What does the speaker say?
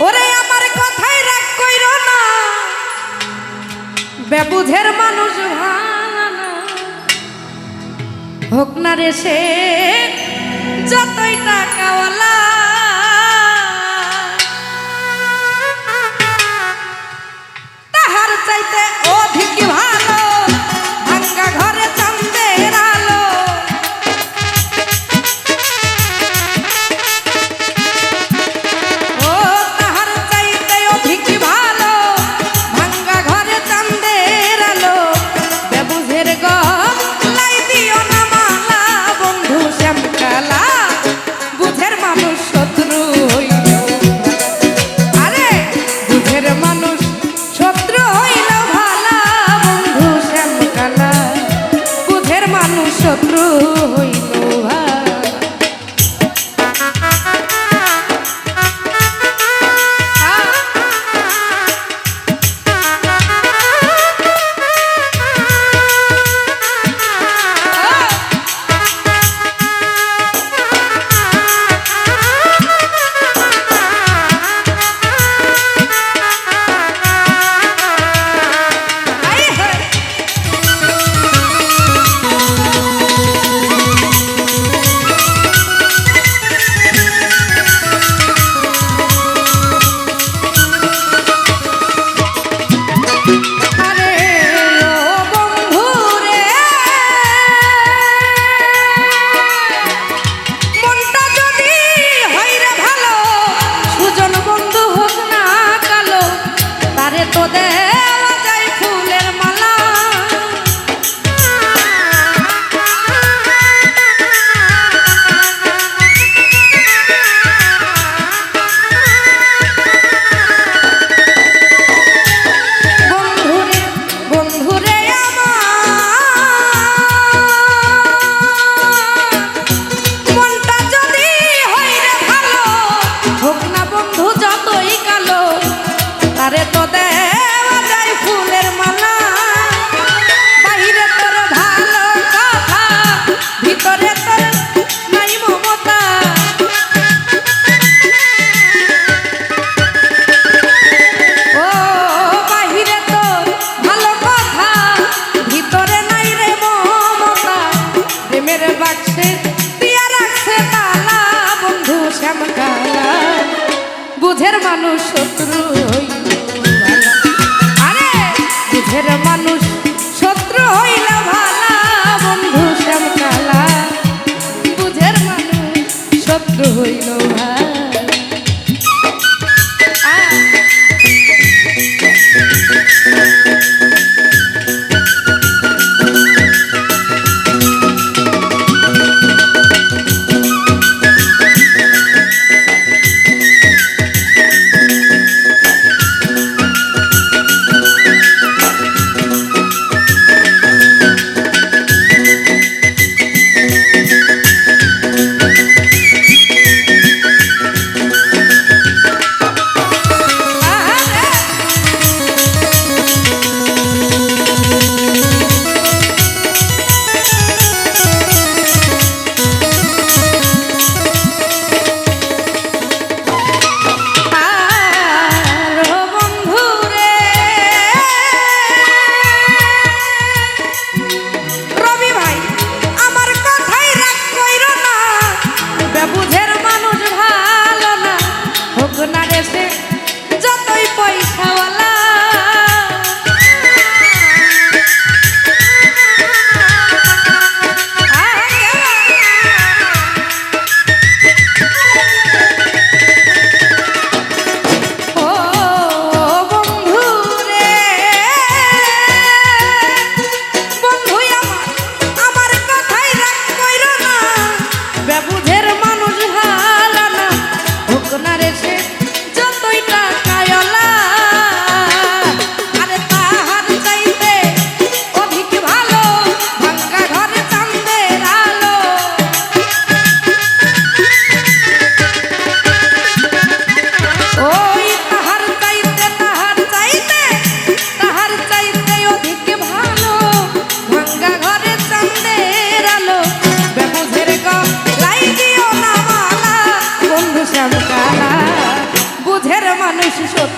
ওরে আমার কথাই রাগ কইর না। বেবুঝের মানুষ হোক না রে সে যতই টাকাওয়ালা বুঝের মানুষ শত্রু আরে বুঝের মানুষ শত্রু হইল ভালা, বন্ধু শ্যামকালা বুঝের মানুষ শত্রু হইল ভালা। বুঝের মানুষ